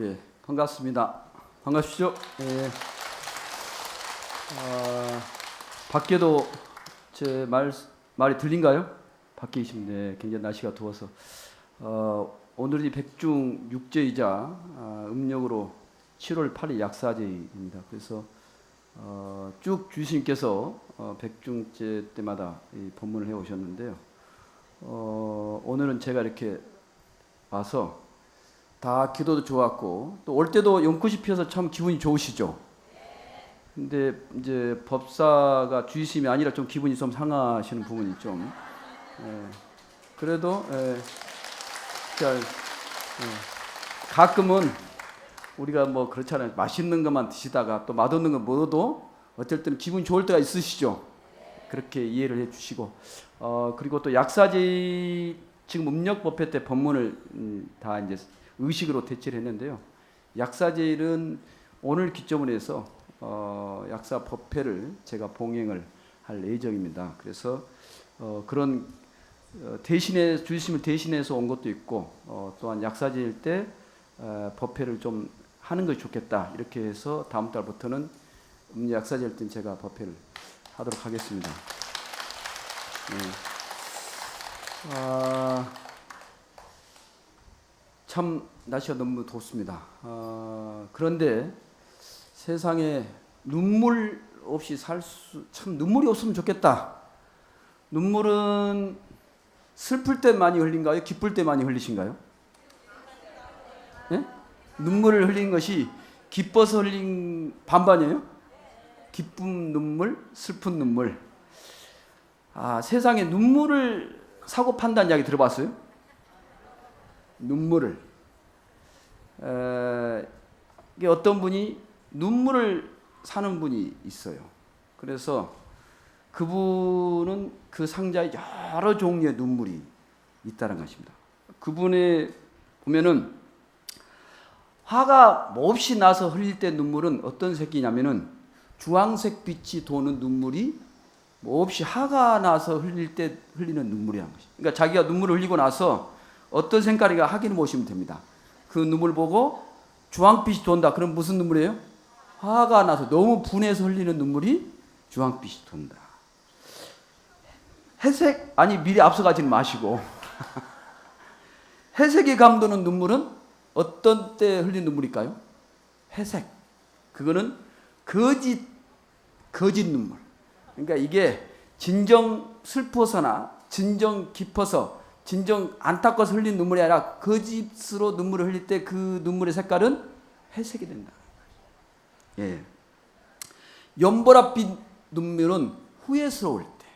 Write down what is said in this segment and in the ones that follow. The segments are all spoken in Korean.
예, 반갑습니다. 반갑시죠? 예. 아, 밖에도 제 말, 말이 들린가요? 밖에 계신데 굉장히 날씨가 더워서. 어, 오늘이 백중 육제이자 아, 음력으로 7월 8일 약사제입니다. 그래서 어, 쭉 주님께서 어, 백중제 때마다 이 법문을 해 오셨는데요. 어, 오늘은 제가 이렇게 와서 다 기도도 좋았고 또 올 때도 연꽃이 피어서 참 기분이 좋으시죠. 근데 이제 법사가 주의심이 아니라 좀 기분이 좀 상하시는 부분이 좀 예. 그래도 예. 자, 예. 가끔은 우리가 뭐 그렇잖아요. 맛있는 것만 드시다가 또 맛없는 거 먹어도 어쩔 때는 기분 좋을 때가 있으시죠. 그렇게 이해를 해주시고 어 그리고 또 약사제 지금 음력 법회 때 법문을 음, 다 이제 의식으로 대체를 했는데요. 약사제일은 오늘 기점으로 해서 어 약사 법회를 제가 봉행을 할 예정입니다. 그래서 어 그런 어 대신에 주심을 대신해서 온 것도 있고 어 또한 약사제일 때 어 법회를 좀 하는 것이 좋겠다 이렇게 해서 다음 달부터는 음 약사제일 때 제가 법회를 하도록 하겠습니다. 네. 아, 참 날씨가 너무 덥습니다. 아, 그런데 세상에 눈물 없이 살 수, 참 눈물이 없으면 좋겠다. 눈물은 슬플 때 많이 흘린가요? 기쁠 때 많이 흘리신가요? 예? 눈물을 흘린 것이 기뻐서 흘린 반반이에요? 기쁨 눈물, 슬픈 눈물. 아, 세상에 눈물을 사고 판단 이야기 들어봤어요? 눈물을. 에, 이게 어떤 분이 눈물을 사는 분이 있어요. 그래서 그분은 그 상자에 여러 종류의 눈물이 있다는 것입니다. 그분의 보면은 화가 몹시 나서 흘릴 때 눈물은 어떤 색이냐면은 주황색 빛이 도는 눈물이 몹시 화가 나서 흘릴 때 흘리는 눈물이라는 것이. 그러니까 자기가 눈물을 흘리고 나서 어떤 색깔이가 확인해 보시면 됩니다. 그 눈물 보고 주황빛이 돈다. 그럼 무슨 눈물이에요? 화가 나서 너무 분해서 흘리는 눈물이 주황빛이 돈다. 회색 아니 미리 앞서가지는 마시고 회색이 감도는 눈물은 어떤 때 흘린 눈물일까요? 회색. 그거는 거짓 거짓 눈물. 그러니까 이게 진정 슬퍼서나 진정 기뻐서 진정 안타까워서 흘린 눈물이 아니라 거짓으로 눈물을 흘릴 때 그 눈물의 색깔은 회색이 된다. 예. 연보랏빛 눈물은 후회스러울 때.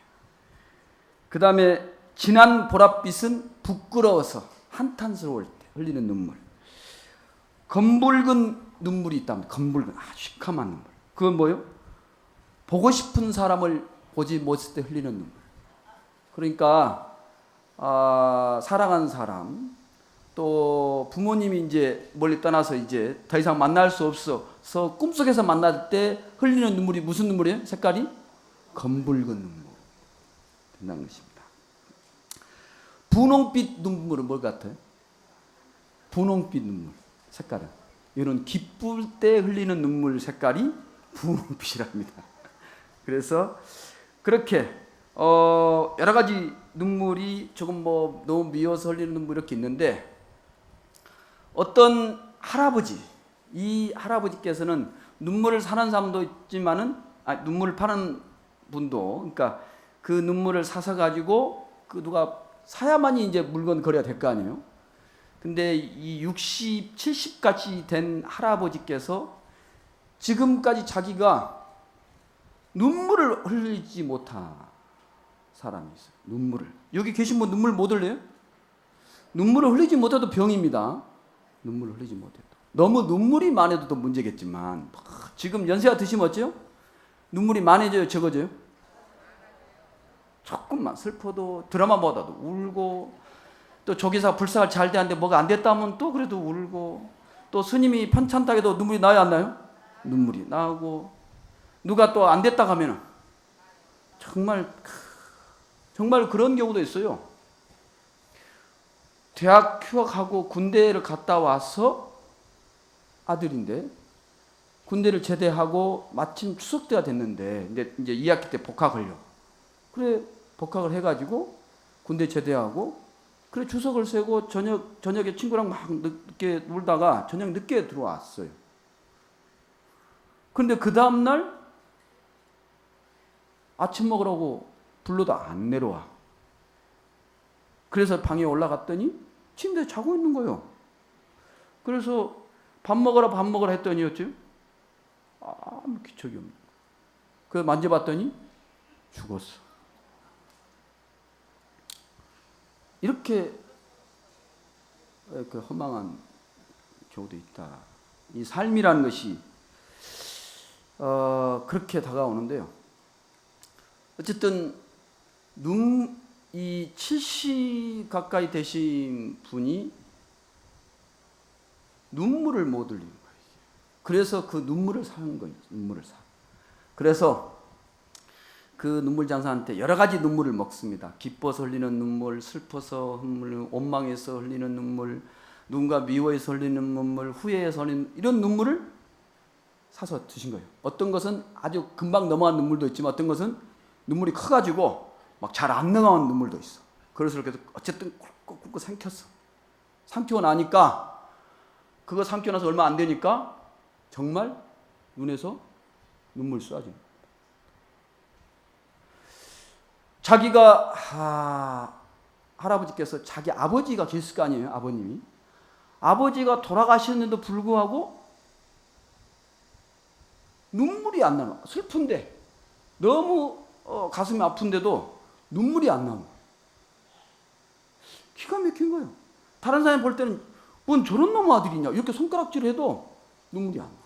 그 다음에 진한 보랏빛은 부끄러워서 한탄스러울 때 흘리는 눈물. 검붉은 눈물이 있다면 검붉은 아주 시커먼 눈물. 그건 뭐요? 보고 싶은 사람을 보지 못했을 때 흘리는 눈물. 그러니까 아, 사랑하는 사람 또 부모님이 이제 멀리 떠나서 이제 더 이상 만날 수 없어서 꿈속에서 만날 때 흘리는 눈물이 무슨 눈물이에요? 색깔이 검붉은 눈물 된다는 것입니다. 분홍빛 눈물은 뭘 같아요? 분홍빛 눈물 색깔은 이런 기쁠 때 흘리는 눈물 색깔이 분홍빛이랍니다. 그래서 그렇게 어 여러 가지 눈물이 조금 뭐 너무 미워서 흘리는 눈물 이렇게 있는데 어떤 할아버지 이 할아버지께서는 눈물을 사는 사람도 있지만은 아 눈물을 파는 분도 그러니까 그 눈물을 사서 가지고 그 누가 사야만이 이제 물건 거래가 될 거 아니에요. 근데 이 60, 70까지 된 할아버지께서 지금까지 자기가 눈물을 흘리지 못한 사람이 있어요. 눈물을. 여기 계신 분 눈물 못 흘려요? 눈물을 흘리지 못해도 병입니다. 눈물을 흘리지 못해도. 너무 눈물이 많아도 또 문제겠지만 지금 연세가 드시면 어째요? 눈물이 많아져요, 적어져요? 조금만 슬퍼도 드라마 보다도 울고 또 조기사 불사가 잘 되는데 뭐가 안 됐다면 또 그래도 울고 또 스님이 편찮다해도 눈물이 나요 안 나요? 눈물이 나고 누가 또 안 됐다 하면은 정말 정말 그런 경우도 있어요. 대학 휴학하고 군대를 갔다 와서 아들인데 군대를 제대하고 마침 추석 때가 됐는데 이제 이제 2학기 때 복학 걸려. 그래 복학을 해가지고 군대 제대하고 그래 추석을 세고 저녁 저녁에 친구랑 막 늦게 놀다가 저녁 늦게 들어왔어요. 근데 그 다음 날 아침 먹으라고 불러도 안 내려와. 그래서 방에 올라갔더니 침대에 자고 있는 거예요. 그래서 밥 먹어라 밥 먹어라 했더니였죠. 아무 기척이 없는. 그 만져봤더니 죽었어. 이렇게 그 허망한 경우도 있다. 이 삶이라는 것이 어, 그렇게 다가오는데요. 어쨌든 눈, 이 70 가까이 되신 분이 눈물을 못 흘리는 거예요. 그래서 그 눈물을 사는 거예요. 눈물을 사. 그래서 그 눈물 장사한테 여러 가지 눈물을 먹습니다. 기뻐서 흘리는 눈물, 슬퍼서 흘리는 원망해서 흘리는 눈물, 누군가 미워해서 흘리는 눈물, 후회해서 흘리는 이런 눈물을 사서 드신 거예요. 어떤 것은 아주 금방 넘어간 눈물도 있지만 어떤 것은 눈물이 커가지고 막 잘안 넘어간 눈물도 있어. 그래서 이렇게 어쨌든 꿀꺽꿀꺽 삼켰어. 삼키고 나니까 그거 삼키고 나서 얼마 안 되니까 정말 눈에서 눈물 거예요. 자기가 하, 할아버지께서 자기 아버지가 계실 거 아니에요, 아버님이. 아버지가 돌아가셨는데도 불구하고 눈물이 안 나는 슬픈데 너무 어, 가슴이 아픈데도 눈물이 안 나는 기가 막힌 거예요. 다른 사람이 볼 때는 뭔 저런 놈 아들이냐 이렇게 손가락질 해도 눈물이 안 나.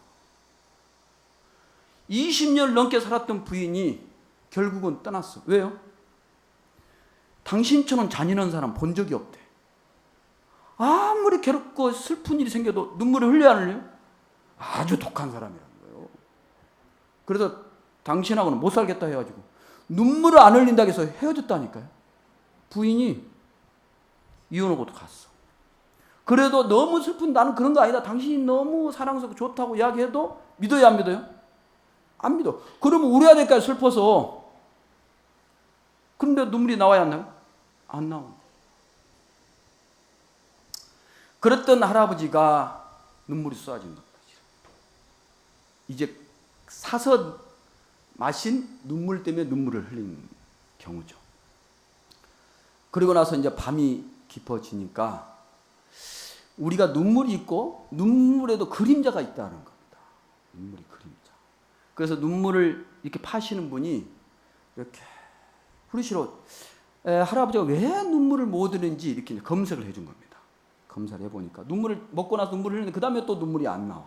20년 넘게 살았던 부인이 결국은 떠났어. 왜요? 당신처럼 잔인한 사람 본 적이 없대. 아무리 괴롭고 슬픈 일이 생겨도 눈물을 흘려 안 흘려요? 아주 독한 사람이라는 거예요. 그래서 당신하고는 못 살겠다 해가지고 눈물을 안 흘린다고 해서 헤어졌다니까요. 부인이 이혼하고도 갔어. 그래도 너무 슬픈 나는 그런 거 아니다. 당신이 너무 사랑스럽고 좋다고 이야기해도 믿어요, 안 믿어요? 안 믿어. 그러면 울어야 될까요, 슬퍼서? 근데 눈물이 나와야 안 나요? 안 나와. 그랬던 할아버지가 눈물이 쏟아진 겁니다. 이제 사서 마신 눈물 때문에 눈물을 흘리는 경우죠. 그리고 나서 이제 밤이 깊어지니까 우리가 눈물이 있고 눈물에도 그림자가 있다는 겁니다. 눈물이 그림자. 그래서 눈물을 이렇게 파시는 분이 이렇게 후리시로 에, 할아버지가 왜 눈물을 못 흘리는지 이렇게 검색을 해준 겁니다. 검사를 해보니까 눈물을 먹고 나서 눈물을 흘리는데 그 다음에 또 눈물이 안 나와.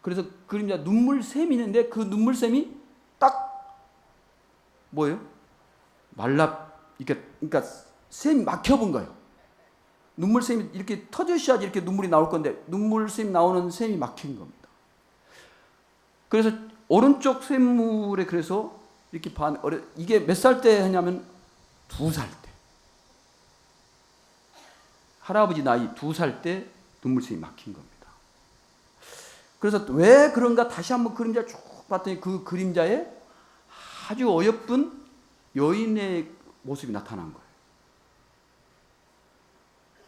그래서 그림자 눈물샘이 있는데 그 눈물샘이 딱 뭐예요? 말라 이렇게 그러니까 샘이 막혀본 거예요. 눈물샘이 이렇게 터져야지 이렇게 눈물이 나올 건데 눈물샘이 나오는 샘이 막힌 겁니다. 그래서 오른쪽 샘물에 그래서 이렇게 반 이게 몇 살 때 하냐면 두 살 때. 할아버지 나이 두 살 때 눈물샘이 막힌 겁니다. 그래서 왜 그런가 다시 한번 그림자 쭉 봤더니 그 그림자에 아주 어여쁜 여인의 모습이 나타난 거예요.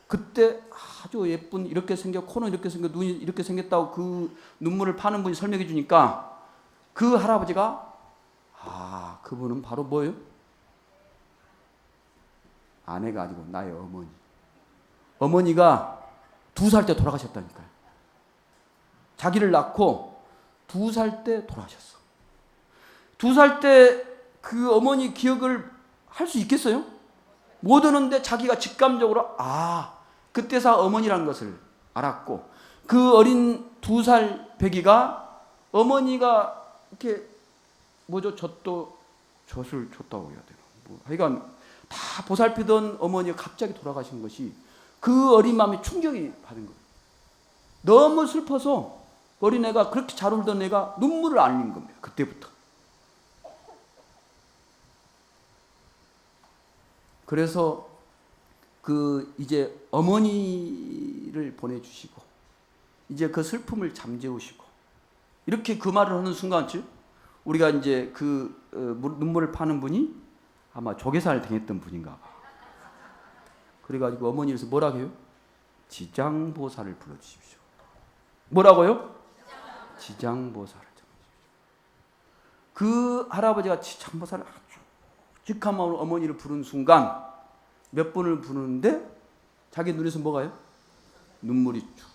그때 아주 예쁜 이렇게 생겨 코는 이렇게 생겨 눈이 이렇게 생겼다고 그 눈물을 파는 분이 설명해 주니까 그 할아버지가 아 그분은 바로 뭐예요? 아내가 아니고 나의 어머니. 어머니가 두 살 때 돌아가셨다니까요. 자기를 낳고 두 살 때 돌아가셨어. 두 살 때 그 어머니 기억을 할 수 있겠어요? 못 하는데 자기가 직감적으로 아 그때서 어머니라는 것을 알았고 그 어린 두 살 배기가 어머니가 이렇게 뭐죠 젖도 젖을 줬다고 해야 되나 뭐 하여간 다 보살피던 어머니가 갑자기 돌아가신 것이 그 어린 마음에 충격이 받은 거예요. 너무 슬퍼서 어린애가 그렇게 잘 울던 애가 눈물을 안 흘린 겁니다. 그때부터. 그래서 그 이제 어머니를 보내주시고 이제 그 슬픔을 잠재우시고 이렇게 그 말을 하는 순간쯤 우리가 이제 그 어, 물- 눈물을 파는 분이 아마 조계산을 당했던 분인가 봐. 그래가지고 어머니에서 뭐라고 해요? 지장보살을 불러주십시오. 뭐라고요? 지장보살을. 그 할아버지가 지장보살을 마음으로 어머니를 부른 순간 몇 번을 부르는데 자기 눈에서 뭐가요? 눈물이 쭉.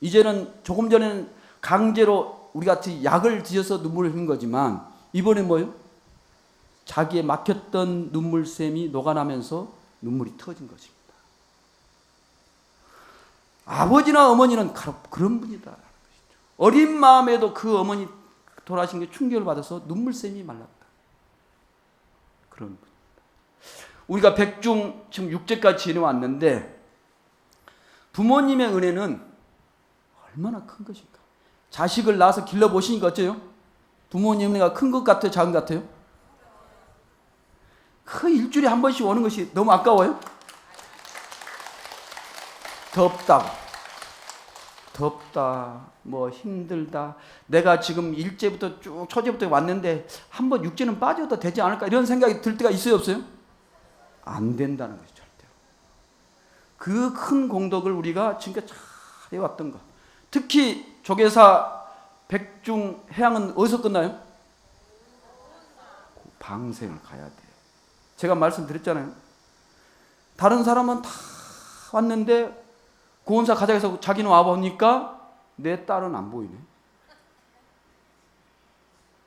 이제는 조금 전에는 강제로 우리 같이 약을 드셔서 눈물을 흘린 거지만 이번에 뭐요? 자기의 막혔던 눈물샘이 녹아나면서 눈물이 터진 것입니다. 아버지나 어머니는 그런 분이다. 어린 마음에도 그 어머니 돌아가신 게 충격을 받아서 눈물샘이 말랐다. 그런 분. 우리가 백중 지금 육제까지 지내왔는데 부모님의 은혜는 얼마나 큰 것인가. 자식을 낳아서 길러 보시니까 어째요? 부모님 은혜가 큰 것 같아요? 작은 것 같아요? 그 일주일에 한 번씩 오는 것이 너무 아까워요? 덥다고. 덥다, 뭐 힘들다. 내가 지금 일제부터 쭉 초제부터 왔는데 한번 육제는 빠져도 되지 않을까 이런 생각이 들 때가 있어요, 없어요? 안 된다는 것이 절대로. 그큰 공덕을 우리가 지금까지 잘 해왔던 것. 특히 조계사 백중 해양은 어디서 끝나요? 방생을 가야 돼. 제가 말씀드렸잖아요. 다른 사람은 다 왔는데 고원사 가자해서 자기는 와보니까 내 딸은 안 보이네.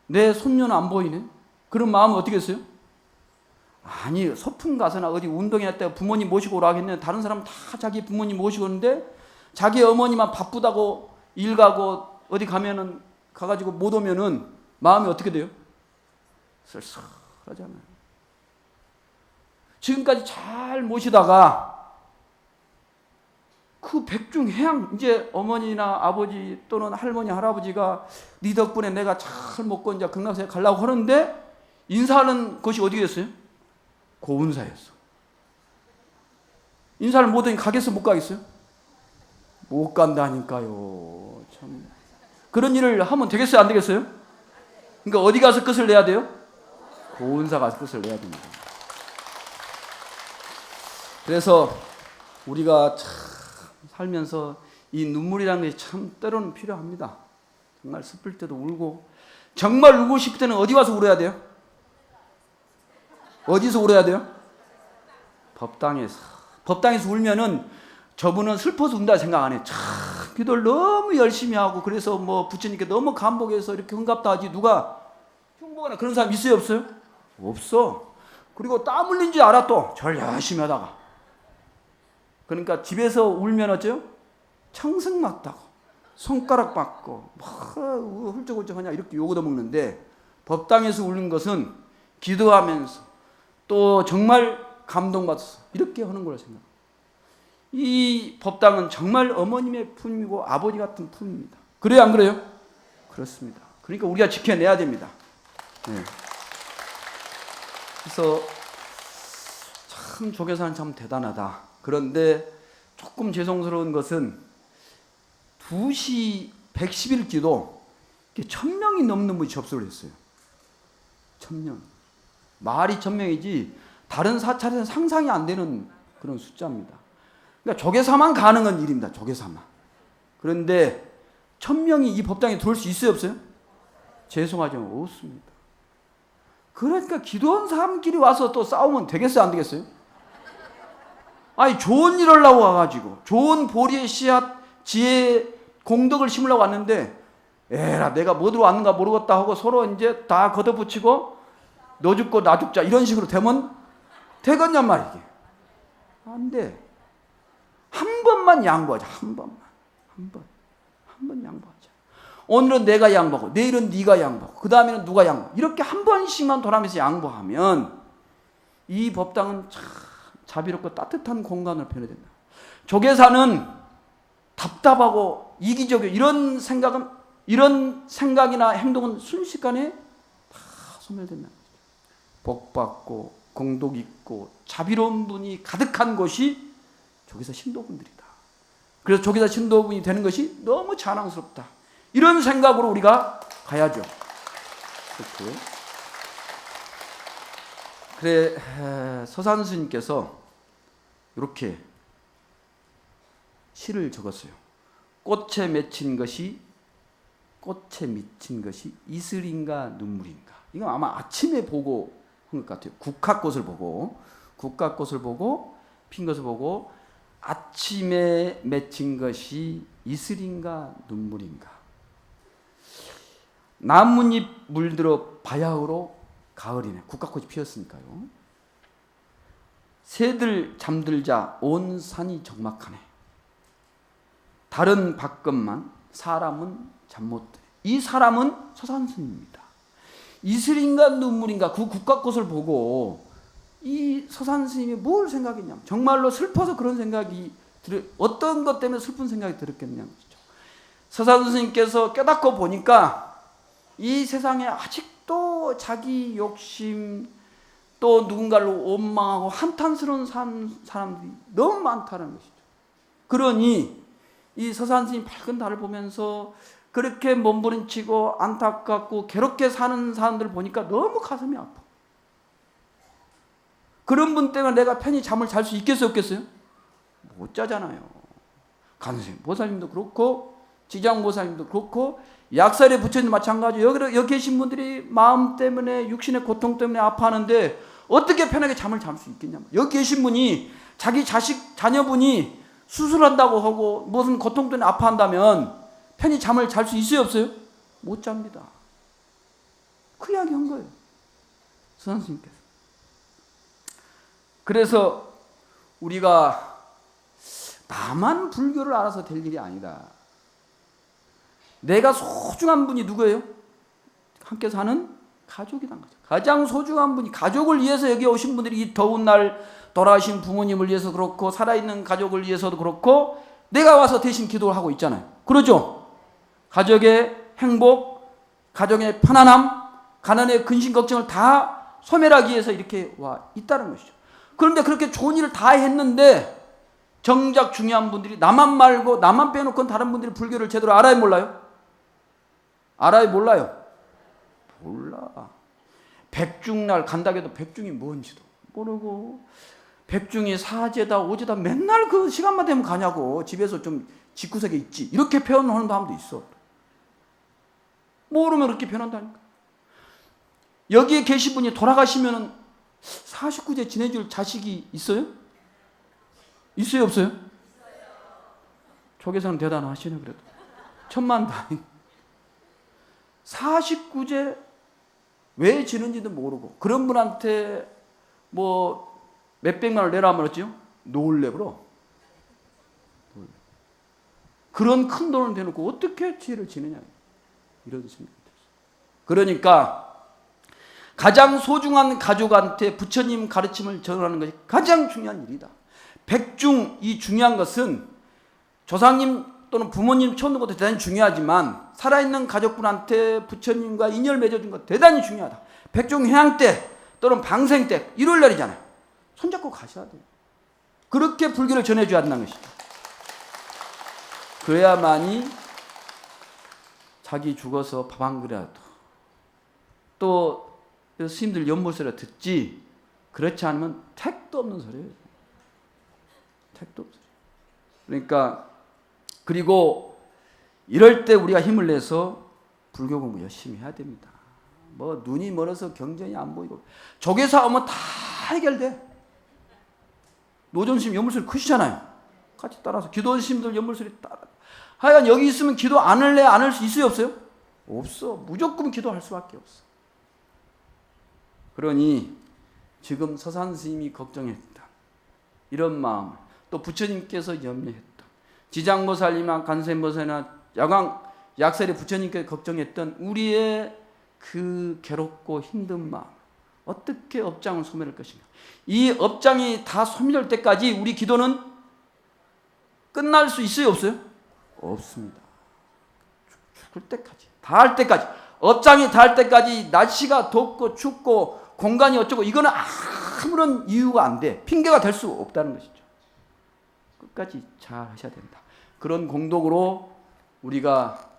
내 손녀는 안 보이네. 그런 마음은 어떻게 했어요? 아니 소풍 가서나 어디 운동회 때 부모님 모시고 오라 하겠네. 다른 사람 다 자기 부모님 모시고 오는데 자기 어머니만 바쁘다고 일 가고 어디 가면은 가가지고 못 오면은 마음이 어떻게 돼요? 쓸쓸하잖아요. 지금까지 잘 모시다가 그 백중 해양 이제 어머니나 아버지 또는 할머니 할아버지가 네 덕분에 내가 잘 먹고 이제 극락사에 가려고 하는데 인사하는 것이 어디 됐어요? 고운사였어. 인사를 못하니 가겠어 못 가겠어요? 못 간다니까요. 참 그런 일을 하면 되겠어요 안 되겠어요? 그러니까 어디 가서 끝을 내야 돼요? 고운사 가서 끝을 내야 됩니다. 그래서 우리가 참 살면서 이 눈물이라는 게 참 때로는 필요합니다. 정말 슬플 때도 울고 정말 울고 싶을 때는 어디 와서 울어야 돼요? 어디서 울어야 돼요? 법당에서. 법당에서 울면은 저분은 슬퍼서 운다 생각 안 해. 참 기도를 너무 열심히 하고 그래서 뭐 부처님께 너무 감복해서 이렇게 흥갑다 하지 누가 흉보거나 그런 사람 있어요 없어요? 없어. 그리고 땀 흘린 줄 알아 또 절 열심히 하다가. 그러니까 집에서 울면 어째요? 청승 맞다고 손가락 받고 뭐 훌쩍훌쩍 하냐 이렇게 욕을 먹는데 법당에서 울는 것은 기도하면서 또 정말 감동받아서 이렇게 하는 거라 생각. 이 법당은 정말 어머님의 품이고 아버지 같은 품입니다. 그래요 안 그래요? 그렇습니다. 그러니까 우리가 지켜내야 됩니다. 네. 그래서 참 조계사는 참 대단하다. 그런데 조금 죄송스러운 것은 2시 110일 기도 1000명이 넘는 분이 접수를 했어요. 1000명. 말이 1000명이지 다른 사찰에서 상상이 안 되는 그런 숫자입니다. 그러니까 조계사만 가능한 일입니다. 조계사만. 그런데 1000명이 이 법당에 들어올 수 있어요, 없어요? 죄송하지만 없습니다. 그러니까 기도한 사람끼리 와서 또 싸우면 되겠어요, 안 되겠어요? 아니 좋은 일 하려고 와가지고 좋은 보리의 씨앗 지혜 공덕을 심으려고 왔는데 에라 내가 뭐 들어왔는가 모르겠다 하고 서로 이제 다 걷어붙이고 너 죽고 나 죽자 이런 식으로 되면 되겠냐 말이게 안돼. 한 번만 양보하자 한 번만. 한 번 한 번 양보하자. 오늘은 내가 양보하고 내일은 네가 양보하고 그 다음에는 누가 양보 이렇게 한 번씩만 돌아면서 양보하면 이 법당은 참 자비롭고 따뜻한 공간을 표현된다. 조계사는 답답하고 이기적이고 이런 생각은 이런 생각이나 행동은 순식간에 다 소멸된다. 복 받고 공덕 있고 자비로운 분이 가득한 곳이 조계사 신도분들이다. 그래서 조계사 신도분이 되는 것이 너무 자랑스럽다. 이런 생각으로 우리가 가야죠. 그렇게. 그래 에, 서산 스님께서 이렇게 시를 적었어요. 꽃에 맺힌 것이 꽃에 미친 것이 이슬인가 눈물인가. 이건 아마 아침에 보고 한 것 같아요. 국화꽃을 보고 국화꽃을 보고 핀 것을 보고 아침에 맺힌 것이 이슬인가 눈물인가. 나뭇잎 물들어 바야흐로 가을이네. 국화꽃이 피었으니까요. 새들 잠들자 온 산이 적막하네. 다른 밖것만 사람은 잠못 들. 이 사람은 서산스님입니다. 이슬인가 눈물인가 그 국화꽃을 보고 이 서산스님이 뭘 생각했냐? 정말로 슬퍼서 그런 생각이 들 어떤 것 때문에 슬픈 생각이 들었겠냐는 거죠. 서산스님께서 깨닫고 보니까 이 세상에 아직도 자기 욕심 또 누군가를 원망하고 한탄스러운 사람, 사람들이 너무 많다는 것이죠. 그러니 이 서산스님 밝은 달을 보면서 그렇게 몸부림치고 안타깝고 괴롭게 사는 사람들 보니까 너무 가슴이 아파. 그런 분 때문에 내가 편히 잠을 잘 수 있겠어요, 없겠어요? 못 자잖아요. 간생 보살님도 그렇고 지장 보살님도 그렇고 약살의 부처님도 마찬가지. 여기 여기 계신 분들이 마음 때문에 육신의 고통 때문에 아파하는데 어떻게 편하게 잠을 잠수 있겠냐? 여기 계신 분이 자기 자식 자녀분이 수술한다고 하고 무슨 고통 때문에 아파한다면 편히 잠을 잘 수 있어요, 없어요? 못 잡니다. 그 이야기 한 거예요. 선생님께서. 그래서 우리가 나만 불교를 알아서 될 일이 아니다. 내가 소중한 분이 누구예요? 함께 사는 가족이란 거죠. 가장 소중한 분이 가족을 위해서 여기 오신 분들이 이 더운 날 돌아가신 부모님을 위해서 그렇고 살아있는 가족을 위해서도 그렇고 내가 와서 대신 기도를 하고 있잖아요. 그러죠? 가족의 행복, 가정의 편안함, 가난의 근심 걱정을 다 소멸하기 위해서 이렇게 와 있다는 것이죠. 그런데 그렇게 좋은 일을 다 했는데 정작 중요한 분들이 나만 말고 나만 빼놓고 다른 분들이 불교를 제대로 알아요 몰라요? 알아요 몰라요? 몰라. 백중날 간다고 해도 백중이 뭔지도 모르고 백중이 사제다 오제다 맨날 그 시간만 되면 가냐고 집에서 좀 집구석에 있지 이렇게 표현하는 사람도 있어 모르면 그렇게 표현한다니까 여기에 계신 분이 돌아가시면 49제 지내줄 자식이 있어요? 있어요 없어요? 조계사는 대단하시네 그래도 천만 다행 49제 왜 지는지도 모르고 그런 분한테 뭐 몇백만 원 내라 하면 어찌요? 놀래버려. 그런 큰 돈을 대놓고 어떻게 지혜를 지느냐 이런 생각이 들었어요. 그러니까 가장 소중한 가족한테 부처님 가르침을 전하는 것이 가장 중요한 일이다. 백중 이 중요한 것은 조상님 또는 부모님 찾는 것도 대단히 중요하지만 살아있는 가족분한테 부처님과 인연을 맺어준 것 대단히 중요하다. 백중 해양 때 또는 방생 때 일요일 날이잖아요. 손잡고 가셔야 돼요. 그렇게 불교를 전해줘야 한다는 것이죠. 그래야만이 자기 죽어서 밥 한 그릇이라도 또 스님들 연못소리 듣지 그렇지 않으면 택도 없는 소리예요. 택도 없어요. 그러니까 그리고 이럴 때 우리가 힘을 내서 불교 공부 열심히 해야 됩니다. 뭐 눈이 멀어서 경전이 안 보이고 조계사 오면 다 해결돼. 노전심 연물소리 크시잖아요. 같이 따라서 기도원심들 연물소리 따라. 하여간 여기 있으면 기도 안 할래 안 할 수 있어요 없어요? 없어. 무조건 기도할 수밖에 없어. 그러니 지금 서산 스님이 걱정했다. 이런 마음. 또 부처님께서 염려했다. 지장보살이나 간세보살이나 야광 약설의 부처님께 걱정했던 우리의 그 괴롭고 힘든 마음 어떻게 업장을 소멸할 것인가 이 업장이 다 소멸될 때까지 우리 기도는 끝날 수 있어요 없어요? 없습니다. 죽을 때까지 다 할 때까지. 업장이 다 할 때까지 날씨가 덥고 춥고 공간이 어쩌고 이거는 아무런 이유가 안 돼. 핑계가 될 수 없다는 것이죠. 끝까지 잘 하셔야 된다 그런 공덕으로 우리가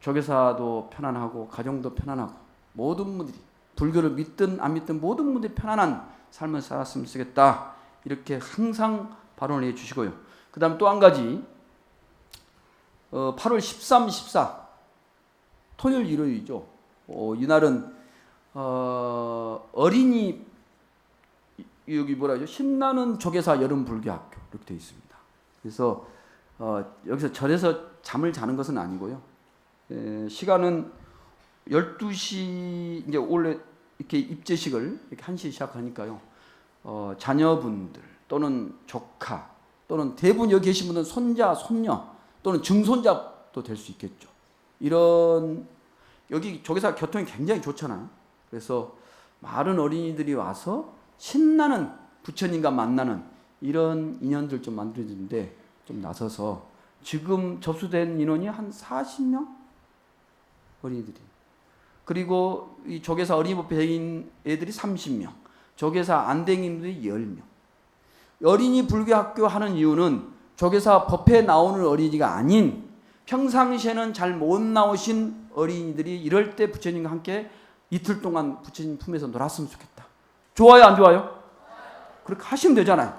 조계사도 편안하고 가정도 편안하고 모든 분들이 불교를 믿든 안 믿든 모든 분들이 편안한 삶을 살았으면 쓰겠다 이렇게 항상 발언을 해주시고요. 그다음 또 한 가지 어, 8월 13, 14 토요일 일요일이죠. 어, 이날은 어, 어린이 여기 뭐라 하죠? 신나는 조계사 여름 불교학교 이렇게 되어 있습니다. 그래서 어, 여기서 절에서 잠을 자는 것은 아니고요. 에, 시간은 12시 이제 원래 이렇게 입제식을 이렇게 1시 시작하니까요. 어, 자녀분들 또는 조카 또는 대부분 여기 계신 분은 손자, 손녀 또는 증손자도 될 수 있겠죠. 이런 여기 조계사 교통이 굉장히 좋잖아요. 그래서 많은 어린이들이 와서 신나는 부처님과 만나는 이런 인연들 좀 만들어지는데 좀 나서서 지금 접수된 인원이 한 40명 어린이들이 그리고 이 조계사 어린이법회인 애들이 30명 조계사 안댕이들이 10명 어린이 불교학교 하는 이유는 조계사 법회에 나오는 어린이가 아닌 평상시에는 잘 못 나오신 어린이들이 이럴 때 부처님과 함께 이틀 동안 부처님 품에서 놀았으면 좋겠다. 좋아요, 안 좋아요? 그렇게 하시면 되잖아요.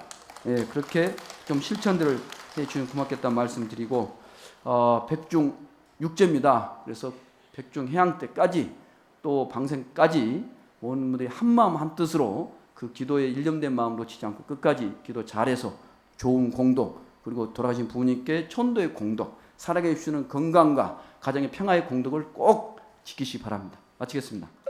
예, 그렇게 좀 실천들을 해주면 고맙겠다는 말씀 드리고, 어, 백중 육제입니다. 그래서 백중 해양 때까지 또 방생까지 모든 분들이 한 마음 한 뜻으로 그 기도에 일념된 마음으로 치지 않고 끝까지 기도 잘해서 좋은 공덕 그리고 돌아가신 부모님께 천도의 공덕 살아계 주시는 건강과 가정의 평화의 공덕을 꼭 지키시기 바랍니다. 마치겠습니다.